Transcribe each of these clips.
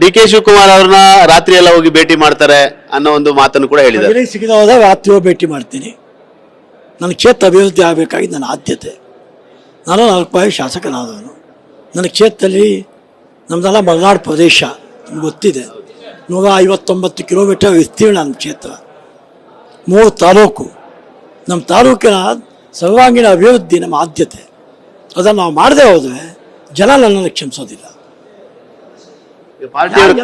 D K Shivakumar ಅವ್ರನ್ನ ರಾತ್ರಿ ಎಲ್ಲ ಹೋಗಿ ಭೇಟಿ ಮಾಡ್ತಾರೆ ಅನ್ನೋ ಒಂದು ಮಾತನ್ನು ಕೂಡ ಹೇಳಿದ್ದಾರೆ. ಸಿಗದ ಹೋದಾಗ ರಾತ್ರಿ ಹೋಗಿ ಭೇಟಿ ಮಾಡ್ತೀನಿ. ನನ್ನ ಕ್ಷೇತ್ರ ಅಭಿವೃದ್ಧಿ ಆಗಬೇಕಾಗಿ ನನ್ನ ಆದ್ಯತೆ. ನಾನು ನಾಲ್ಕು ಬಾರಿ ಶಾಸಕನಾದವನು. ನನ್ನ ಕ್ಷೇತ್ರದಲ್ಲಿ ನಮ್ಮದೆಲ್ಲ ಮಲೆನಾಡು ಪ್ರದೇಶ ನಿಮ್ಗೆ ಗೊತ್ತಿದೆ. ನೂರ ಐವತ್ತೊಂಬತ್ತು ಕಿಲೋಮೀಟರ್ ವಿಸ್ತೀರ್ಣ ನಮ್ಮ ಕ್ಷೇತ್ರ. ಮೂರು ತಾಲೂಕು. ನಮ್ಮ ತಾಲೂಕಿನ ಸರ್ವಾಂಗೀಣ ಅಭಿವೃದ್ಧಿ ನಮ್ಮ ಆದ್ಯತೆ. ಅದನ್ನು ನಾವು ಮಾಡದೆ ಹೋದರೆ ಜನ ನನ್ನನ್ನು ಕ್ಷಮಿಸೋದಿಲ್ಲ.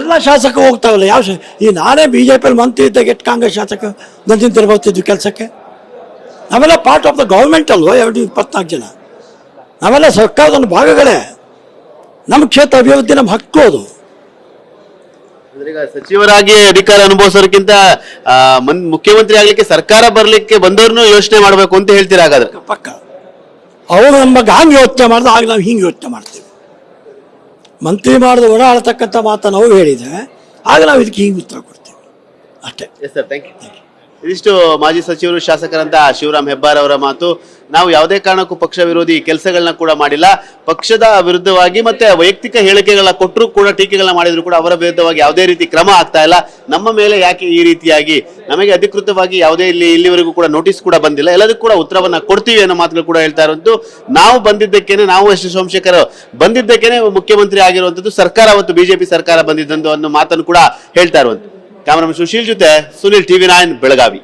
ಎಲ್ಲ ಶಾಸಕ ಹೋಗ್ತಾವಲ್ಲ ಯಾವ ಈ ನಾನೇ ಬಿ ಜೆ ಪಿಯಲ್ಲಿ ಮಂತ್ರಿ ಇದ್ದಾಗ ಎಷ್ಟು ಕಾಂಗ್ರೆಸ್ ಶಾಸಕ ನಂಜಿನ ಬರ್ತಿದ್ವಿ ಕೆಲಸಕ್ಕೆ? ನಾವೆಲ್ಲ ಪಾರ್ಟ್ ಆಫ್ ದ ಗೌರ್ಮೆಂಟ್ ಅಲ್ವೋ ಎರಡು ಇಪ್ಪತ್ನಾಲ್ಕು ಜನ? ನಾವೆಲ್ಲ ಸರ್ಕಾರದ ಒಂದು ಭಾಗಗಳೇ. ನಮ್ಮ ಕ್ಷೇತ್ರ ಅಭಿವೃದ್ಧಿ ನಮ್ಮ ಹಕ್ಕು ಅದು. ಸಚಿವರಾಗಿ ಅಧಿಕಾರ ಅನುಭವಿಸೋದಕ್ಕಿಂತ ಮುಖ್ಯಮಂತ್ರಿ ಆಗ್ಲಿಕ್ಕೆ ಸರ್ಕಾರ ಬರ್ಲಿಕ್ಕೆ ಬಂದವ್ರನ್ನೂ ಯೋಚನೆ ಮಾಡಬೇಕು ಅಂತ ಹೇಳ್ತೀರಾ ಹಾಗಾದ್ರೆ? ಪಕ್ಕ ಅವರು ನಮ್ಮ ಗಾಂಗ್ ಯೋಚನೆ ಮಾಡಿದ್ರೆ ಆಗ ನಾವು ಹಿಂಗೆ ಯೋಚನೆ ಮಾಡ್ತೀವಿ. ಮಂತ್ರಿ ಮಾಡಿದ ಓಡಾಡತಕ್ಕಂಥ ಮಾತನ್ನು ನಾವು ಹೇಳಿದೆ. ಆಗ ನಾವು ಇದಕ್ಕೆ ಹೀಗೆ ಉತ್ತರ ಕೊಡ್ತೀವಿ. ಅಷ್ಟೇ. ಎಸ್ ಸರ್ ಥ್ಯಾಂಕ್ ಯು ಇದಿಷ್ಟು ಮಾಜಿ ಸಚಿವರು, ಶಾಸಕರಂತ ಶಿವರಾಮ್ ಹೆಬ್ಬಾರ್ ಅವರ ಮಾತು. ನಾವು ಯಾವುದೇ ಕಾರಣಕ್ಕೂ ಪಕ್ಷ ವಿರೋಧಿ ಕೆಲಸಗಳನ್ನ ಕೂಡ ಮಾಡಿಲ್ಲ. ಪಕ್ಷದ ವಿರುದ್ಧವಾಗಿ ಮತ್ತೆ ವೈಯಕ್ತಿಕ ಹೇಳಿಕೆಗಳ ಕೊಟ್ಟರು ಕೂಡ ಟೀಕೆಗಳನ್ನ ಮಾಡಿದ್ರು ಕೂಡ ಅವರ ವಿರುದ್ಧವಾಗಿ ಯಾವುದೇ ರೀತಿ ಕ್ರಮ ಆಗ್ತಾ ಇಲ್ಲ. ನಮ್ಮ ಮೇಲೆ ಯಾಕೆ ಈ ರೀತಿಯಾಗಿ ನಮಗೆ ಅಧಿಕೃತವಾಗಿ ಯಾವುದೇ ಇಲ್ಲಿ ಇಲ್ಲಿವರೆಗೂ ಕೂಡ ನೋಟಿಸ್ ಕೂಡ ಬಂದಿಲ್ಲ. ಎಲ್ಲದಕ್ಕೂ ಕೂಡ ಉತ್ತರವನ್ನ ಕೊಡ್ತೀವಿ ಅನ್ನೋ ಮಾತುಗಳು ಕೂಡ ಹೇಳ್ತಾ ಇರೋದು. ನಾವು ಬಂದಿದ್ದಕ್ಕೇನೆ ನಾವು ಎಸ್ ಸೋಮಶೇಖರ್ ಬಂದಿದ್ದಕ್ಕೇನೆ ಮುಖ್ಯಮಂತ್ರಿ ಆಗಿರುವಂತದ್ದು ಸರ್ಕಾರ ಅವತ್ತು ಬಿಜೆಪಿ ಸರ್ಕಾರ ಬಂದಿದ್ದಂದು ಅನ್ನೋ ಮಾತನ್ನು ಕೂಡ ಹೇಳ್ತಾ ಇರುವಂತದ್ದು ಕ್ಯಾಮರಾಮನ್ ಸುಶೀಲ್ ಜೊತೆ ಸುನಿಲ್ ಟಿವಿ ನೈನ್ ಬೆಳಗಾವಿ.